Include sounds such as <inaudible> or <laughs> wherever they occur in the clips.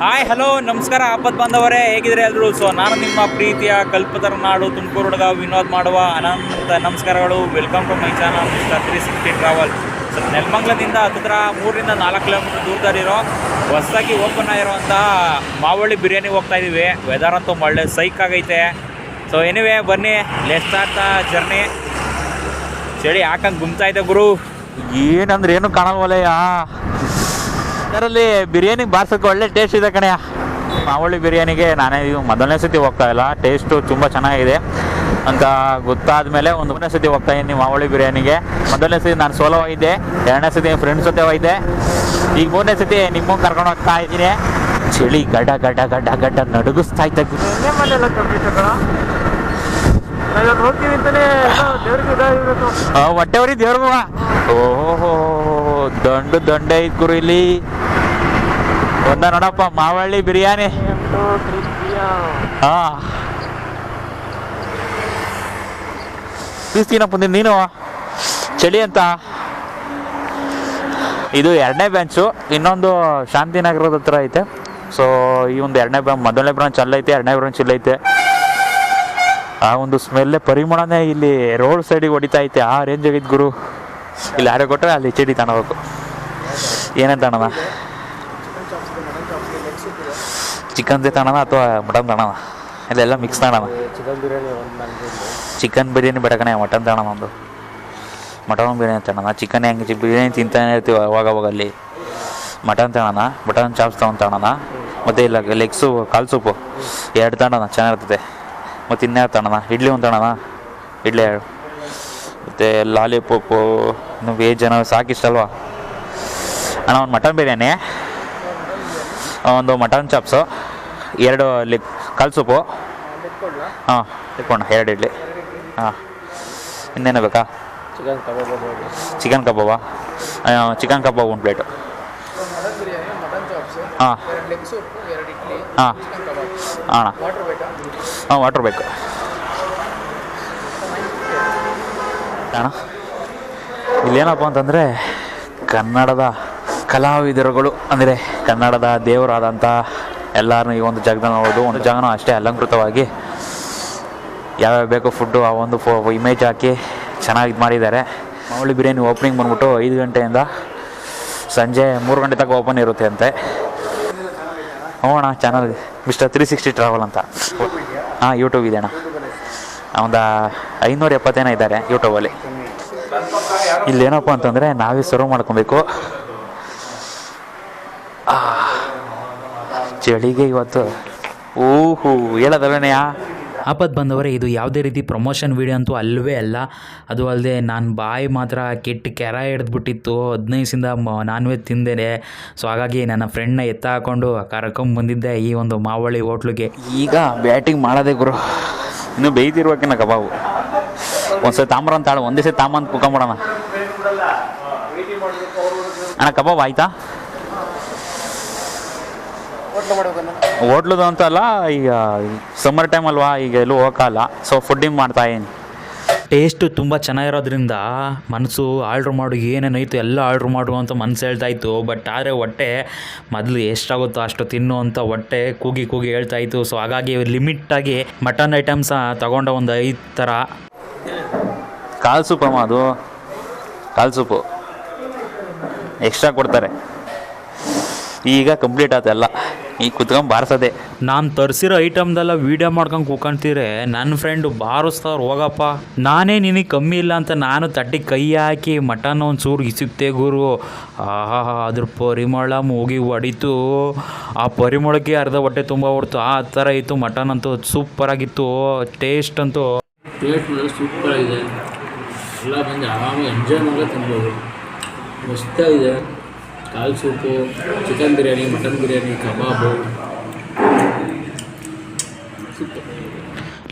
Hi hello ನಮಸ್ಕಾರ, ಆಪತ್ ಬಾಂಧವರೇ ಹೇಗಿದ್ರೆ ಎಲ್ಲರೂ ಸೊ ನಾನು ನಿಮ್ಮ ಪ್ರೀತಿಯ ಕಲ್ಪತರ ನಾಡು ತುಮಕೂರು ಹುಡುಗ ವಿನೋದ್ ಮಾಡುವ ಅನಂತ ನಮಸ್ಕಾರಗಳು. Welcome to my channel mister three sixty travel so ನೆಲಮಂಗ್ಲದಿಂದ ಹತ್ತಿರ ಮೂರರಿಂದ ನಾಲ್ಕು ಕಿಲೋಮೀಟರ್ ದೂರದಲ್ಲಿರೋ ಹೊಸದಾಗಿ ಓಪನ್ ಆಗಿರುವಂತಹ ಮಾವಳ್ಳಿ ಬಿರಿಯಾನಿ ಹೋಗ್ತಾ ಇದ್ದೀವಿ ವೆದರ್ ಅಂತೂ ಒಳ್ಳೆ ಸೈಕ್ ಆಗೈತೆ. ಸೊ ಎನಿವೆ ಬನ್ನಿ ಲೆಸ್ಟ್ ಸ್ಟಾರ್ಟ್ ಜರ್ನಿ ಚಳಿ ಹಾಕಂಗೆ ಗುಮ್ತಾ ಇದೆ ಗುರು? ಏನಂದ್ರೆ ಏನು ಕಾಣಲ್ವಲ್ಲಯ್ಯ? ಅದರಲ್ಲಿ ಬಿರಿಯಾನಿ ಬಾರ್ಸೋಕ್ಕೆ ಒಳ್ಳೆ ಟೇಸ್ಟ್ ಇದೆ ಕಣೆಯ ಮಾವಳ್ಳಿ ಬಿರಿಯಾನಿಗೆ ನಾನೇ ಇದು ಮೊದಲನೇ ಸತಿ ಹೋಗ್ತಾ ಇಲ್ಲ. ಟೇಸ್ಟು ತುಂಬ ಚೆನ್ನಾಗಿದೆ. ಅಂತ ಗೊತ್ತಾದ ಮೇಲೆ ಒಂದು ಮೂರನೇ ಸತಿ ಹೋಗ್ತಾ ಇದ್ದೀನಿ ಮಾವಳ್ಳಿ ಬಿರಿಯಾನಿಗೆ. ಮೊದಲನೇ ಸತಿ ನಾನು ಸೋಲೋ ಹೋಗಿದ್ದೆ ಎರಡನೇ ಸತಿ ಫ್ರೆಂಡ್ಸ್ ಜೊತೆ ಹೋಗಿದ್ದೆ ಈಗ ಮೂರನೇ ಸತಿ ನಿಮ್ಮ ಕರ್ಕೊಂಡು ಹೋಗ್ತಾ ಇದ್ದೀನಿ. ಚಳಿ ಗಡ್ಡ ಗಡ್ಡ ಗಡ್ಡ ಗಡ್ಡ ನಡುಗಿಸ್ತಾ ಇದ್ದ ಹೊಟ್ಟೆವ್ರಿ ದೇವ್ರಿಗೂ ಓಹೋ, ದಂಡು ದಂಡ ಐತ್ ಗುರು ಒಂದ ನೋಡಪ್ಪ ಮಾವಳ್ಳಿ ಬಿರಿಯಾನಿ. ಹಾ. ನೀನು- ಚಳಿ ಅಂತ. ಇದು ಎರಡನೇ ಬ್ರಾಂಚು ಇನ್ನೊಂದು ಶಾಂತಿನಗರದ ಹತ್ರ ಐತೆ. ಸೊ ಈ ಒಂದು ಎರಡನೇ ಬ್ರಾಂಚ್ ಮೊದಲನೇ ಬ್ರಾಂಚ್ ಅಲ್ಲೈತೆ ಎರಡನೇ ಬ್ರಾಂಚ್ ಇಲ್ಲೈತೆ. ಆ ಒಂದು ಸ್ಮೆಲ್ಲೇ ಪರಿಮಳನೇ ಇಲ್ಲಿ ರೋಡ್ ಸೈಡಿಗೆ ಹೊಡಿತಾ ಐತೆ ಆ ರೇಂಜ್ ಆಗಿದ್ದು ಗುರು. ಇಲ್ಲಿ ಯಾರೋ ಕೊಟ್ಟರೆ ಅಲ್ಲಿ ಚಡಿ ತಗೋಬೇಕು ತಗೋಣ ಚಿಕನ್ ತಾಣನ ಅಥವಾ ಮಟನ್ ತಾಣನ ಇಲ್ಲ ಎಲ್ಲ ಮಿಕ್ಸ್ ತಾಣನ ಚಿಕನ್ ಬಿರಿಯಾನಿ ಚಿಕನ್ ಬಿರಿಯಾನಿ ಬೇಡ ಕಣೆ ಮಟನ್ ತಾಣನ ಒಂದು ಮಟನ್ ಬಿರಿಯಾನಿ ತಾಣನ ಚಿಕನ್ ಹೆಂಗೆ ಬಿರಿಯಾನಿ ತಿಂತಾನೆ ಇರ್ತೀವಿ ಅವಾಗ ಅವಾಗ ಅಲ್ಲಿ? ಮಟನ್ ತಾಣನ ಮಟನ್ ಚಾಪ್ಸ್ ತಗೊಂಡು ತಾಣನ ಮತ್ತು ಇಲ್ಲ ಲೆಗ್ ಸೂಪ್ ಕಾಲು ಸೂಪು ಎರಡು ತಾಣನ ಚೆನ್ನಾಗಿರ್ತದೆ. ಮತ್ತು ಇನ್ನೇ ತಾಣನ ಇಡ್ಲಿ ಒಂದು ತಾಣನ ಇಡ್ಲಿ ಎರಡು. ಮತ್ತು ಲಾಲಿಪಾಪು ಇನ್ನು ವೇಜ್ ಏನೋ ಸಾಕಿಷ್ಟಲ್ವಾ ಅಣ್ಣ ಒಂದು ಮಟನ್ ಬಿರಿಯಾನಿ ಒಂದು ಮಟನ್ ಚಾಪ್ಸು ಎರಡು ಅಲ್ಲಿ ಕಾಲು ಸೂಪು. ಹಾಂ ಇಟ್ಕೊಂಡ ಎರಡು ಇಡ್ಲಿ. ಹಾಂ. ಇನ್ನೇನು ಬೇಕಾ? Chicken kebab. Chicken kebab chicken kebab ಒಂದು ಪ್ಲೇಟು. ಹಾಂ. ಹಾಂ. ಹಾಂ ಹಾಂ, ವಾಟ್ರ್ ಬೇಕು. ಅಣ್ಣ. ಇಲ್ಲೇನಪ್ಪ ಅಂತಂದರೆ ಕನ್ನಡದ ಕಲಾವಿದರುಗಳು, ಅಂದರೆ ಕನ್ನಡದ ದೇವರಾದಂಥ ಎಲ್ಲರನ್ನೂ ಈ ಒಂದು ಜಾಗದಲ್ಲಿ ನೋಡೋದು, ಒಂದು ಜಾಗನೂ ಅಷ್ಟೇ ಅಲಂಕೃತವಾಗಿ ಯಾವ್ಯಾವ ಬೇಕೋ ಫುಡ್ಡು ಆ ಒಂದು ಫೋ ಇಮೇಜ್ ಹಾಕಿ ಚೆನ್ನಾಗಿ ಇದು ಮಾಡಿದ್ದಾರೆ. ಮಾಮೂಲಿ ಬಿರಿಯಾನಿ ಓಪನಿಂಗ್ ಬಂದ್ಬಿಟ್ಟು ಐದು ಗಂಟೆಯಿಂದ ಸಂಜೆ ಮೂರು ಗಂಟೆ ತನಕ ಓಪನ್ ಇರುತ್ತೆ ಅಂತೆ. ಹೋಗೋಣ channel mister three sixty travel ಅಂತ. ಹಾಂ ಯೂಟ್ಯೂಬ್ ಇದೆ ಅಣ್ಣ. ಒಂದು ಐನೂರ ಎಪ್ಪತ್ತೇನೋ ಇದ್ದಾರೆ ಯೂಟ್ಯೂಬಲ್ಲಿ ಇಲ್ಲೇನಪ್ಪ ಅಂತಂದರೆ ನಾವೇ ಸರ್ವ್ ಮಾಡ್ಕೊಬೇಕು. ಚಳಿಗೆ ಇವತ್ತು. ಓಹೋ ಹೇಳೋದಲ್ಲನೆಯಾ ಆಪತ್ ಬಂದವರೇ ಇದು ಯಾವುದೇ ರೀತಿ ಪ್ರಮೋಷನ್ ವೀಡಿಯೋ ಅಂತೂ ಅಲ್ಲವೇ ಅಲ್ಲ. ಅದು ಅಲ್ಲದೆ ನಾನು ಬಾಯಿ ಮಾತ್ರ ಕೆಟ್ಟ ಕೆರ ಹಿಡಿದ್ಬಿಟ್ಟಿತ್ತು ಹದಿನೈದಿಂದ ನಾನ್ ವೆಜ್ ತಿಂದೇನೆ. ಸೊ ಹಾಗಾಗಿ ನನ್ನ ಫ್ರೆಂಡ್ನ ಎತ್ತ ಹಾಕೊಂಡು ಕರ್ಕೊಂಬಂದಿದ್ದೆ ಈ ಒಂದು ಮಾವಳಿ ಹೋಟ್ಲಿಗೆ. ಈಗ ಬ್ಯಾಟಿಂಗ್ ಮಾಡೋದೇ ಗುರು. ಇನ್ನು ಬೇಯ್ತಿರ್ಬೇಕಿನ್ನ ಕಬಾಬು. ಒಂದ್ಸತಿ ತಾಮ್ರ ಅಂತ ಆಳು ಒಂದೇ ಸತಿ ತಾಂಬಂದು ಕುಕೊಂಬಿಡೋಣ ಅಣ್ಣ ಕಬಾಬ್ ಆಯ್ತಾ? ಹೋಟ್ಲದು ಅಂತ ಅಲ್ಲ ಈಗ ಸಮ್ಮರ್ ಟೈಮ್ ಅಲ್ವಾ ಈಗ ಎಲ್ಲೂ ಹೋಗಲ್ಲ ಸೊ ಫುಡ್ಡಿಂಗ್ ಮಾಡ್ತಾ ಏನು ಟೇಸ್ಟು ತುಂಬ ಚೆನ್ನಾಗಿರೋದ್ರಿಂದ ಮನಸ್ಸು ಆರ್ಡ್ರ್ ಮಾಡು ಏನೇನೈತು ಎಲ್ಲ ಆರ್ಡ್ರ್ ಮಾಡು ಅಂತ ಮನಸ್ಸು ಹೇಳ್ತಾ ಇತ್ತು. ಬಟ್ ಆದರೆ ಹೊಟ್ಟೆ ಮೊದಲು ಎಷ್ಟಾಗುತ್ತೋ ಅಷ್ಟು ತಿನ್ನು ಅಂತ ಹೊಟ್ಟೆ ಕೂಗಿ ಕೂಗಿ ಹೇಳ್ತಾ ಇತ್ತು. ಸೊ ಹಾಗಾಗಿ ಲಿಮಿಟಾಗಿ ಮಟನ್ ಐಟಮ್ಸ ತಗೊಂಡ ಒಂದು ಐದು ಥರ. ಕಾಲು ಸೂಪ್ ಅಮ್ಮ ಅದು. ಕಾಲು ಸೂಪು. ಎಕ್ಸ್ಟ್ರಾ ಕೊಡ್ತಾರೆ. ಈಗ ಕಂಪ್ಲೀಟ್ ಆಯ್ತು ಎಲ್ಲ. ಈಗ ಕುತ್ಕೊಂಡು ಬಾರಿಸೋದೆ. ನಾನು ತರಿಸಿರೋ ಐಟಮ್ದೆಲ್ಲ ವೀಡಿಯೋ ಮಾಡ್ಕೊಂಡು ಕೂಕೊಂತೀರೆ ನನ್ನ ಫ್ರೆಂಡು ಬಾರಿಸ್ತಾವ್ರು ಹೋಗಪ್ಪ. ನಾನೇ ನಿನಗೆ ಕಮ್ಮಿ ಇಲ್ಲ ಅಂತ ನಾನು ತಟ್ಟಿ ಕೈ ಹಾಕಿ ಮಟನ್ ಒಂದು ಚೂರು ಇಸುಕ್ತೆ ಗುರು. ಆಹಾ ಅದ್ರ ಪರಿಮಳ ಮೂಗಿ ಹೊಡಿತು. ಆ ಪರಿಮಳಕ್ಕೆ ಅರ್ಧ ಹೊಟ್ಟೆ ತುಂಬ ಹೊಡ್ತು. ಆ ಥರ ಇತ್ತು ಮಟನ್ ಅಂತೂ ಸೂಪರಾಗಿತ್ತು ಟೇಸ್ಟ್ ಅಂತೂ. ಟೇಸ್ಟ್ ಮಾತ್ರ ಸೂಪರ್ ಆಗಿದೆ. ಎಲ್ಲ ಬಂದು ಆರಾಮಾಗಿ ಎಂಜಾಯ್ ಮಾಡೋ ತಿನ್ಬೋದು. ಮಸ್ತಾಗಿದೆ. ಕಾಲು soup chicken biryani mutton biryani ಕಬಾಬು.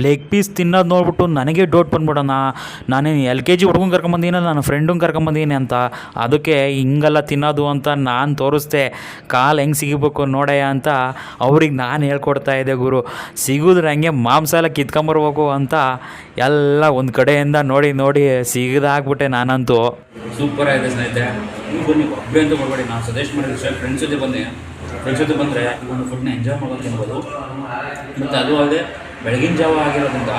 ಲೆಗ್ ಪೀಸ್ ತಿನ್ನೋದು ನೋಡ್ಬಿಟ್ಟು ನನಗೆ ಡೌಟ್ ಬಂದ್ಬಿಡೋಣ. ನಾನೇನು ಎಲ್ ಕೆ ಜಿ ಹುಡ್ಗಂಗೆ ಕರ್ಕೊಂಬಂದಿನ ನನ್ನ ಫ್ರೆಂಡು ಕರ್ಕೊಂಬಂದೀನಿ ಅಂತ. ಅದಕ್ಕೆ ಹಿಂಗೆಲ್ಲ ತಿನ್ನೋದು ಅಂತ ನಾನು ತೋರಿಸ್ದೆ. ಕಾಲು ಹೆಂಗೆ ಸಿಗಬೇಕು ನೋಡಯ್ಯ ಅಂತ ಅವ್ರಿಗೆ ನಾನು ಹೇಳ್ಕೊಡ್ತಾ ಇದ್ದೆ ಗುರು. ಸಿಗಿದ್ರೆ ಹಂಗೆ ಮಾಂಸ ಎಲ್ಲ ಕಿತ್ಕೊಂಬರ್ಬೇಕು ಅಂತ ಎಲ್ಲ ಒಂದು ಕಡೆಯಿಂದ ನೋಡಿ ನೋಡಿ ಸಿಗದಾಗ್ಬಿಟ್ಟೆ ನಾನಂತೂ. ಸೂಪರ್ ಆಗಿದೆ ಸ್ನೇಹಿತರೆ. ನೀವು ಬನ್ನಿ ಒಬ್ಬರೇ ಅಂತ ಮಾಡಬೇಡಿ ನಾನು ಸಜೆಸ್ಟ್ ಮಾಡಿದ್ರೆ ಸರ್ ಫ್ರೆಂಡ್ಸ್ ಜೊತೆ ಬಂದೆ ಫ್ರೆಂಡ್ಸ್ ಜೊತೆ ಬಂದರೆ ಒಂದು ಫುಡ್ನ ಎಂಜಾಯ್ ಮಾಡೋದು ತಿನ್ಬೋದು. ಮತ್ತು ಅದು ಅಲ್ಲದೆ ಬೆಳಗಿನ ಜಾವ ಆಗಿರೋದ್ರಿಂದ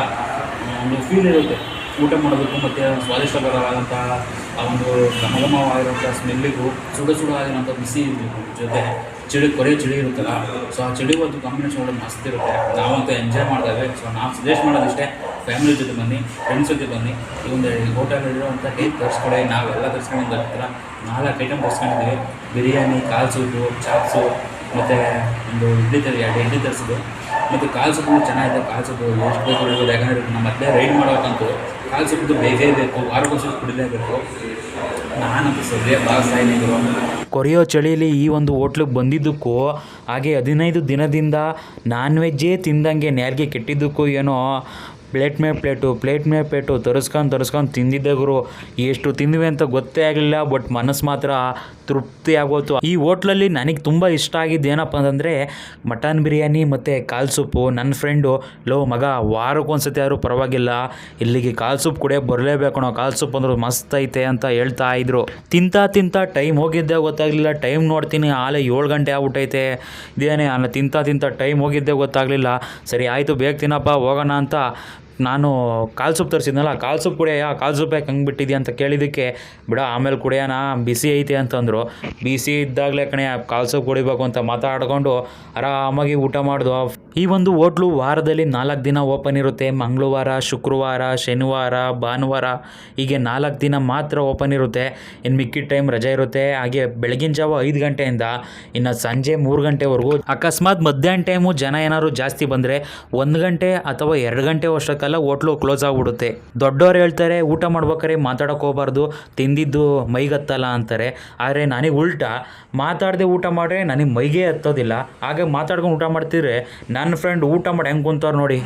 ಒಂದು ಫೀಲ್ ಇರುತ್ತೆ. ಊಟ ಮಾಡೋದಕ್ಕೂ ಮತ್ತು ಸ್ವಾದಿಷ್ಟಕರವಾದಂತಹ ಆ ಒಂದು ಘಮಘಮವಾಗಿರುವಂಥ ಸ್ಮೆಲ್ಲಿಗೂ ಸುಡ ಸುಡ ಆಗಿರುವಂಥ ಬಿಸಿ ಜೊತೆ ಚಳಿ ಕೊರೆ ಚಳಿ ಇರುತ್ತಲ್ಲ ಸೊ ಆ ಚಳಿ ಒಂದು ಕಾಂಬಿನೇಷನ್ ಒಳ್ಳೆ ಮಸ್ತ್ ಇರುತ್ತೆ. ನಾವಂತೂ ಎಂಜಾಯ್ ಮಾಡಿದಾಗ. ಸೊ ನಾವು ಸಜೆಸ್ಟ್ ಮಾಡೋದಿಷ್ಟೇ ಫ್ಯಾಮಿಲಿ ಜೊತೆ ಬನ್ನಿ ಫ್ರೆಂಡ್ಸ್ ಜೊತೆ ಬನ್ನಿ. ಈ ಒಂದು ಹೋಟೆಲಲ್ಲಿರುವಂಥ ಟೇಸ್ಟ್ ತರಿಸ್ಕೊಡೆ. ನಾವೆಲ್ಲ ತರಿಸ್ಕೊಂಡು ಹತ್ರ ನಾಲ್ಕು ಐಟಮ್ ತರಿಸ್ಕೊಂಡಿದ್ದೀವಿ. ಬಿರಿಯಾನಿ, ಕಾಲು ಸೂಪು ಚಾಪ್ಸು ಮತ್ತು ಒಂದು ಇಡ್ಲಿ ತರಿ, ಎರಡು ಇಡ್ಲಿ ತರಿಸಿದ್ದು ಮತ್ತು ಕಾಲು ಸೂಟು ಚೆನ್ನಾಗಿದೆ. ಕಾಲು ಸೂಟು ಎಷ್ಟು ಬೇಕು ಯಾಕಂದರೆ ನಮ್ಮ ಮತ್ತೆ ರೈಡ್ ಮಾಡೋಕ್ಕಂತೂ ಕಾಲು ಸ್ವಲ್ಪ ಬೇಕೇ ಬೇಕು ವಾರಕ್ಕೊಂದ್ಸಲ ಕುಡಿಲೇಬೇಕು ಕೊರೆಯೋ ಚಳಿಯಲ್ಲಿ ಈ ಒಂದು ಹೋಟ್ಲಿಗೆ ಬಂದಿದ್ದಕ್ಕೂ, ಹಾಗೆ ಹದಿನೈದು ದಿನದಿಂದ ನಾನ್ ವೆಜ್ಜೇ ತಿಂದಂಗೆ ನ್ಯಾರಿಗೆ ಕೆಟ್ಟಿದ್ದಕ್ಕೂ ಏನೋ ಪ್ಲೇಟ್ ಮೇಲೆ ಪ್ಲೇಟು, ಪ್ಲೇಟ್ ಮೇಲೆ ಪ್ಲೇಟು, ತರಿಸ್ಕೊಂಡು ತರಿಸ್ಕೊಂಡು ತಿಂದಿದ್ದೆ ಗುರು. ಎಷ್ಟು ತಿಂದ್ವಿ ಅಂತ ಗೊತ್ತೇ ಆಗಲಿಲ್ಲ, ಬಟ್ ಮನಸ್ಸು ಮಾತ್ರ ತೃಪ್ತಿ ಆಗೋತು ಈ ಹೋಟ್ಲಲ್ಲಿ ನನಗೆ ತುಂಬ ಇಷ್ಟ ಆಗಿದ್ದು ಏನಪ್ಪ ಅಂತಂದರೆ ಮಟನ್ ಬಿರಿಯಾನಿ ಮತ್ತು ಕಾಲು ಸೂಪು. ನನ್ನ ಫ್ರೆಂಡು, ಲೋ ಮಗ ವಾರಕ್ಕೊಂದ್ಸತಿ ಆದರೂ ಪರವಾಗಿಲ್ಲ. ಇಲ್ಲಿಗೆ ಕಾಲು ಸೂಪ್ ಕುಡಿಯೋಕೆ ಬರಲೇಬೇಕು ನಾವು ಕಾಲು ಸೂಪ್ ಅಂದ್ರೆ ಮಸ್ತ್ ಐತೆ ಅಂತ ಹೇಳ್ತಾ ಇದ್ರು. ತಿಂತಾ ತಿಂತಾ ಟೈಮ್ ಹೋಗಿದ್ದೆ ಗೊತ್ತಾಗಲಿಲ್ಲ. ಟೈಮ್ ನೋಡ್ತೀನಿ, ಆಲೆ ಏಳು ಗಂಟೆ ಆಗ್ಬಿಟ್ಟೈತೆ. ಇದೇನೇ ಅಲ್ಲ ತಿಂತಾ ತಿಂತಾ ಟೈಮ್ ಹೋಗಿದ್ದೆ ಗೊತ್ತಾಗಲಿಲ್ಲ. ಸರಿ, ಆಯಿತು, ಬೇಗ ತಿನ್ನಪ್ಪ, ಹೋಗೋಣ ಅಂತ ನಾನು ಕಾಲು ಸೂಪ್ ತರಿಸಿದ್ನಲ್ಲ, ಕಾಲು ಸೂಪ್ ಕುಡಿಯ ಕಾಲು ಸೂಪ್ ಯಾಕೆ ಹಂಗೆ ಬಿಟ್ಟಿದ್ಯಾ ಅಂತ ಕೇಳಿದ್ದಕ್ಕೆ ಬಿಡ, ಆಮೇಲೆ ಕುಡಿಯೋಣ, ಬಿಸಿ ಐತೆ ಅಂತಂದರು. ಬಿಸಿ ಇದ್ದಾಗಲೇ ಕಣೆ, ಕಾಲು ಸೂಪ್ ಕುಡಿಬೇಕು ಅಂತ ಮಾತಾಡ್ಕೊಂಡು ಆರಾಮಾಗಿ ಊಟ ಮಾಡಿದ್ವು ಈ ಒಂದು ಹೋಟ್ಲು ವಾರದಲ್ಲಿ ನಾಲ್ಕು ದಿನ ಓಪನ್ ಇರುತ್ತೆ. ಮಂಗಳವಾರ, ಶುಕ್ರವಾರ, ಶನಿವಾರ, ಭಾನುವಾರ, ಹೀಗೆ ನಾಲ್ಕು ದಿನ ಮಾತ್ರ ಓಪನ್ ಇರುತ್ತೆ. ಇನ್ನು ಮಿಕ್ಕಿದ ಟೈಮ್ ರಜೆ ಇರುತ್ತೆ. ಹಾಗೆ ಬೆಳಗಿನ ಜಾವ ಐದು ಗಂಟೆಯಿಂದ ಇನ್ನು ಸಂಜೆ ಮೂರು ಗಂಟೆವರೆಗೂ. ಅಕಸ್ಮಾತ್ ಮಧ್ಯಾಹ್ನ ಟೈಮು ಜನ ಏನಾದ್ರು ಜಾಸ್ತಿ ಬಂದರೆ ಒಂದು ಗಂಟೆ ಅಥವಾ ಎರಡು ಗಂಟೆ ಅಷ್ಟಕ್ಕೆಲ್ಲ ಹೋಟ್ಲು ಕ್ಲೋಸ್ ಆಗಿಬಿಡುತ್ತೆ. ದೊಡ್ಡವ್ರು ಹೇಳ್ತಾರೆ, ಊಟ ಮಾಡ್ಬೇಕಾರೆ ಮಾತಾಡೋಕೆ ಹೋಗ್ಬಾರ್ದು, ತಿಂದಿದ್ದು ಮೈಗತ್ತಲ್ಲ ಅಂತಾರೆ. ಆದರೆ ನನಗೆ ಉಲ್ಟಾ, ಮಾತಾಡದೆ ಊಟ ಮಾಡಿದ್ರೆ ನನಗೆ ಮೈಗೆ ಹತ್ತೋದಿಲ್ಲ. ಹಾಗೆ ಮಾತಾಡ್ಕೊಂಡು ಊಟ ಮಾಡ್ತಿದ್ರೆ ನನ್ನ ಫ್ರೆಂಡ್ ಊಟ ಮಾಡಿ ಹೆಂಗೆ ಕುಂತವ್ರು ನೋಡಿ.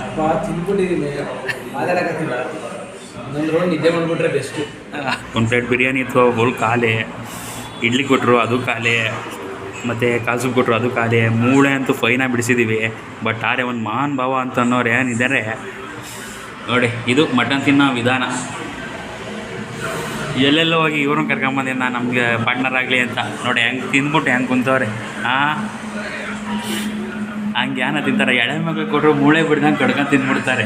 ಒಂದು ಪ್ಲೇಟ್ ಬಿರಿಯಾನಿ ಇತ್ತು ಫುಲ್ ಖಾಲಿ ಇಡ್ಲಿ ಕೊಟ್ಟರು ಅದು ಖಾಲಿ ಮತ್ತು ಕಾಸು ಕೊಟ್ಟರು ಅದು ಖಾಲಿ ಮೂಳೆ ಅಂತೂ ಫೈನಾಗಿ ಬಿಡಿಸಿದ್ದೀವಿ ಬಟ್ ಆರೆ ಒಂದು ಮಹಾನ್ ಭಾವ ಅಂತ ಅನ್ನೋರು ಏನಿದ್ದಾರೆ ನೋಡಿ ಇದು ಮಟನ್ ತಿನ್ನೋ ವಿಧಾನ. ಎಲ್ಲೆಲ್ಲೋ ಹೋಗಿ ಇವ್ರನ್ನ ಕರ್ಕೊಂಬಂದಿನ ನಮಗೆ ಪಾರ್ಟ್ನರ್ ಆಗಲಿ ಅಂತ. ನೋಡಿ ಹೆಂಗೆ ತಿಂದ್ಬಿಟ್ಟು ಹೆಂಗೆ ಕುಂತವ್ರೆ. ಹಾಂ ಹಂಗೆ ಏನೋ ತಿಂತಾರೆ? ಎಳೆ ಮಗ ಕೊಟ್ಟರು ಮೂಳೆ ಬಿಡ್ದಂಗೆ ಕಡ್ಕೊಂಡು ತಿಂದ್ಬಿಡ್ತಾರೆ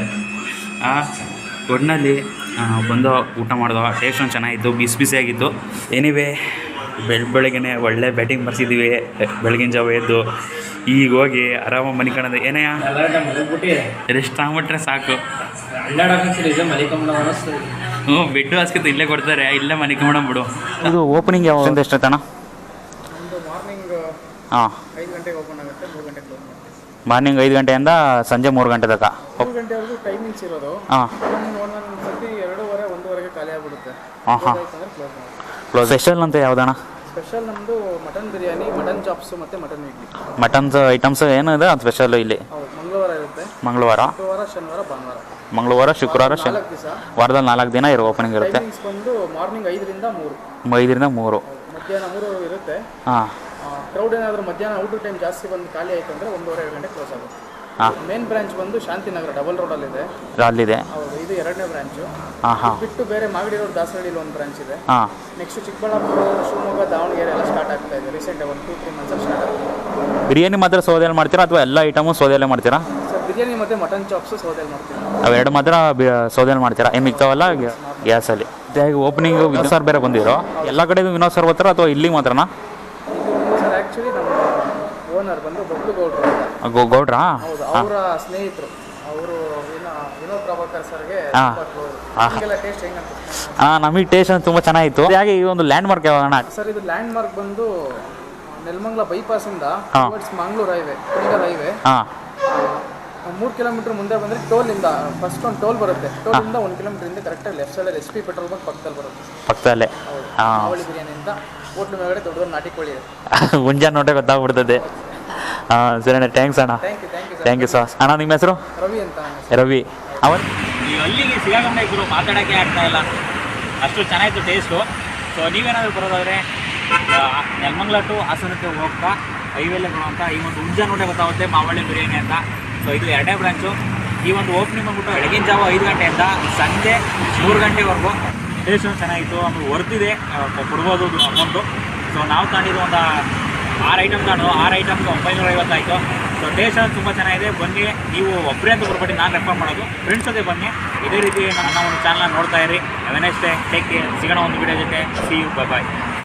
ಆ? ಒಟ್ಟಿನಲ್ಲಿ ಬಂದು ಊಟ ಮಾಡ್ದೋ ಟೇಸ್ಟ್ ಒಂದು ಚೆನ್ನಾಗಿತ್ತು ಬಿಸಿ ಬಿಸಿಯಾಗಿತ್ತು ಎನಿವೇ ಬೆಳ್ ಬೆಳಗ್ಗೆ ಒಳ್ಳೆ ಬ್ಯಾಟಿಂಗ್ ಬರ್ಸಿದ್ದೀವಿ ಬೆಳಗಿನ ಜಾವ ಎದ್ದು ಈಗ ಹೋಗಿ ಆರಾಮಾಗಿ ಮನಿಕಣದ ಏನೇ ರೆಸ್ಟ್ ತಗೊಂಬಿಟ್ರೆ ಸಾಕು. ಅಳ್ಳಾಡಕತ್ತಿಲ್ಲ ಅನಿಸ್ತದೆ ಹ್ಞೂ ಬಿಟ್ಟು ಹಾಸ್ಕೊತ ಇಲ್ಲೇ ಕೊಡ್ತಾರೆ ಇಲ್ಲೇ ಮನಿಕೊಂಬಿಡ ಬಿಡು. ಇದು ಓಪನಿಂಗ್ ಯಾವಾಗ ಮಾರ್ನಿಂಗ್ ಹಾಂ. ಐದು ಗಂಟೆಗೆ ಓಪನ್ ಆಗುತ್ತೆ ಮೂರು ಗಂಟೆಗೆ ಕ್ಲೋಸ್ ಮಾಡ್ತೀವಿ ಮಾರ್ನಿಂಗ್ ಐದು ಗಂಟೆಯಿಂದ ಸಂಜೆ ಮೂರು ಗಂಟೆ ತನಕ. ಗಂಟೆವರೆಗೂ ಟೈಮಿಂಗ್ಸ್ ಇರೋದು. ಹಾಂ. ಒಂದೊಂದು ಒಂದೊಂದು ಸರ್ತಿ ಎರಡೂವರೆ ಒಂದೂವರೆಗೆ ಖಾಲಿ ಆಗ್ಬಿಡುತ್ತೆ. ಹಾಂ ಕ್ಲೋಸ್ ಸ್ಪೆಷಲ್ ಅಂತ ಯಾವ್ದಣ್ಣ? ಸ್ಪೆಷಲ್ ನಮ್ಮದು ಮಟನ್ ಬಿರಿಯಾನಿ ಮಟನ್ ಚಾಪ್ಸು ಮತ್ತು ಮಟನ್ ಇಡ್ಲಿ. ಮಟನ್ಸ್ ಐಟಮ್ಸ್ ಏನಿದೆ ಅದು ಸ್ಪೆಷಲ್ ಇಲ್ಲಿ? ಹೌದು ಮಂಗಳವಾರ ಇರುತ್ತೆ. ಮಂಗಳವಾರ. ಶುಕ್ರವಾರ ಶನಿವಾರ ಭಾನುವಾರ. ಮಂಗಳವಾರ ಶುಕ್ರವಾರ ಶನಿ ವಾರದಲ್ಲಿ ನಾಲ್ಕು ದಿನ ಇರೋ ಓಪನಿಂಗ್ ಇರುತ್ತೆ. ಬಂದು ಮಾರ್ನಿಂಗ್ ಐದರಿಂದ ಮೂರು. ಐದರಿಂದ ಮೂರು. ಮಧ್ಯಾಹ್ನ ಮೂರು ಇರುತ್ತೆ. ಹಾಂ. ಕ್ರೌಡ್ ಏನಾದರೂ ಮಧ್ಯಾಹ್ನ ಊಟ ಟೈಮ್ ಜಾಸ್ತಿ ಬಂದು ಖಾಲಿ ಆಯ್ತು ಅಂದರೆ ಒಂದೂವರೆ ಎರಡು ಗಂಟೆ ಕ್ಲೋಸ್ ಆಗುತ್ತೆ. ಹಾಂ. ಮೇನ್ ಬ್ರಾಂಚ್ ಬಂದು ಶಾಂತಿನಗರ ಡಬಲ್ ರೋಡಲ್ಲಿದೆ ಅಲ್ಲಿದೆ. ಹೌದು ಇದು ಎರಡನೇ ಬ್ರಾಂಚು ಹಾಂ ಹಾಂ. ಬಿಟ್ಟು ಬೇರೆ ಮಾಗಡಿ ರೋಡ್ ದಾಸರಳ್ಳಿಲಿ ಒಂದು ಬ್ರಾಂಚ್ ಇದೆ. ಹಾಂ. ನೆಕ್ಸ್ಟ್ ಚಿಕ್ಕಬಳ್ಳಾಪುರ ಶಿವಮೊಗ್ಗ ದಾವಣಗೆರೆ ಎಲ್ಲ ಸ್ಟಾರ್ಟ್ ಆಗ್ತಾ ಇದೆ. ರೀಸೆಂಟ್ ಒಂದು ಟೂ ತ್ರೀ ಮಂತ್ಸ್ ಸ್ಟಾರ್ಟ್ ಆಗ್ತದೆ ಬಿರಿಯಾನಿ ಮಾತ್ರ ಸೌದೆಯಲ್ಲಿ ಮಾಡ್ತೀರಾ ಅಥವಾ ಎಲ್ಲ ಐಟಮು ಸೌದೆಯಲ್ಲೇ ಮಾಡ್ತೀರಾ? ಬಿರಿಯಾನಿ ಮತ್ತು ಮಟನ್ ಚಾಪ್ಸು ಸೌದೆಯಲ್ಲಿ ಮಾಡ್ತೀವಿ. ಅವೆರಡು ಮಾತ್ರ ಸೌದೆಯಲ್ಲಿ ಮಾಡ್ತೀರಾ? ಏನು ಮಿಕ್ತಾವಲ್ಲ? ಗ್ಯಾಸಲ್ಲಿ. ಹೇಗೆ ಓಪನಿಂಗ್ ವಿನೋದ್ ಸರ್ ಬೇರೆ ಬಂದಿರೋ ಎಲ್ಲ ಕಡೆಗೂ ವಿನೋದ್ ಸರ್ ಬರ್ತಾರ ಅಥವಾ ಇಲ್ಲಿ ಮಾತ್ರನಾ? ಸರ್ ಆ್ಯಕ್ಚುಲಿ ನಮ್ಮ ಓನರ್ ಬಂದು ಬಬ್ಲು ಗೌಡ್ರು ಗೋ ಗೌಡ್ರಾ? ಹೌದು ಅವರ ಸ್ನೇಹಿತರು. ಅವರು ವಿನೋ ವಿನೋದ್ ಪ್ರಭಾಕರ್ ಸರ್ಗೆ ಹಾ. ಟೇಸ್ಟ್ ಹೆಂಗಂತ ಹಾಂ ನಮಗೆ ಟೇಸ್ಟ್ ಅಂತ ತುಂಬ ಚೆನ್ನಾಗಿತ್ತು. ಹಾಗೆ ಈ ಒಂದು ಲ್ಯಾಂಡ್ ಮಾರ್ಕ್ ಯಾವಾಗ ಸರ್ ಇದು ಲ್ಯಾಂಡ್ ಮಾರ್ಕ್ ಬಂದು ನೆಲಮಂಗ್ಲ ಬೈಪಾಸಿಂದ ಇಂದ towards Mangaluru highway Kunigal highway ಹಾಂ. ಮೂರು ಕಿಲೋಮೀಟರ್ ಮುಂದೆ ಬಂದರೆ ಟೋಲಿಂದ ಫಸ್ಟ್ ಒಂದು ಟೋಲ್ ಬರುತ್ತೆ. ಟೋಲಿಂದ ಒಂದು ಕಿಲೋಮೀಟರ್ ಹಿಂದೆ ಕರೆಕ್ಟಾಗಿ ಲೆಫ್ಟ್ ಸೈಡಲ್ಲಿ ಎಸ್ ಪಿ ಪೆಟ್ರೋಲ್ ಬಂಕ್ ಪಕ್ಕದಲ್ಲಿ ಬರುತ್ತೆ. ಪಕ್ಕದಲ್ಲೇ. ಹಾಂ. ಕೋಳಿ ಬಿರಿಯಾನಿಯಿಂದ ಹೋಟ್ಲು ಮೇಲ್ಗಡೆ ದೊಡ್ಡ ನಾಟಿ ಕೋಳಿ ಇದೆ ಮುಂಜಾನೆ <laughs> ನೋಟೆ ಗೊತ್ತಾಗ್ಬಿಡ್ತದೆ. ಹಾಂ ಸರಿ ಅಣ್ಣ ಥ್ಯಾಂಕ್ಸ್ ಅಣ್ಣ. Thank you thank you sir thank you sir ಅಣ್ಣ ನಿಮ್ಮ ಹೆಸರು? ರವಿ ಅಂತ ರವಿ. ಅವನ್? ಅಲ್ಲಿಗೆ ಸಿಗಾಕೊಂಡೆ ಗುರು ಮಾತಾಡೋಕ್ಕೆ ಆಗ್ತಾ ಇಲ್ಲ. ಅಷ್ಟು ಚೆನ್ನಾಗಿತ್ತು ಟೇಸ್ಟು ಸೊ ನೀವೇನಾದರೂ ಬರೋದಾದರೆ ನೆಲಮಂಗ್ಲ ಟು ಹಾಸನಕ್ಕೆ ಹೋಗ್ತಾ ಹೈವೇಲೆ ಬರುವಂಥ ಈ ಒಂದು ಉಂಜಾ ನೋಡೇ ಗೊತ್ತಾಗುತ್ತೆ ಮಾವಳ್ಳಿ ಬಿರಿಯಾನಿ ಅಂತ. ಸೊ ಇದು ಎರಡನೇ ಬ್ರಾಂಚು ಈ ಒಂದು ಓಪನಿಂಗ್ ಬಂದ್ಬಿಟ್ಟು ಬೆಳಗಿನ ಜಾವ ಐದು ಗಂಟೆಯಿಂದ ಸಂಜೆ ಮೂರು ಗಂಟೆವರೆಗೂ ಟೇಸ್ಟ್ ಚೆನ್ನಾಗಿತ್ತು. ಆಮೇಲೆ ವರ್ತಿದೆ ಕೊಡ್ಬೋದು ಅಮೌಂಟು ಸೊ ನಾವು ತಗೊಂಡಿದ್ದು ಒಂದು ಆರು ಐಟಮ್ ತಾಂಡು ಆರು ಐಟಮ್ಗೆ ಒಂಬೈನೂರ ಐವತ್ತಾಯಿತು ಸೊ ಟೇಸ್ಟ್ ತುಂಬ ಚೆನ್ನಾಗಿದೆ. ಬನ್ನಿ. ನೀವು ಒಬ್ಬರೇ ಅಂತ ಬರ್ಬೇಡಿ ನಾನು ರೆಫರ್ ಮಾಡೋದು. ಫ್ರೆಂಡ್ಸ್ ಜೊತೆ ಬನ್ನಿ. ಇದೇ ರೀತಿ ನನ್ನ ಒಂದು ಚಾನಲ್ ನೋಡ್ತಾ ಇರಿ. ಅವೆನೆಸ್ಟೇ ಟೇಕ್ ಕೇರ್ ಸಿಗೋಣ ಒಂದು ವಿಡಿಯೋ ಜೊತೆ. C you bye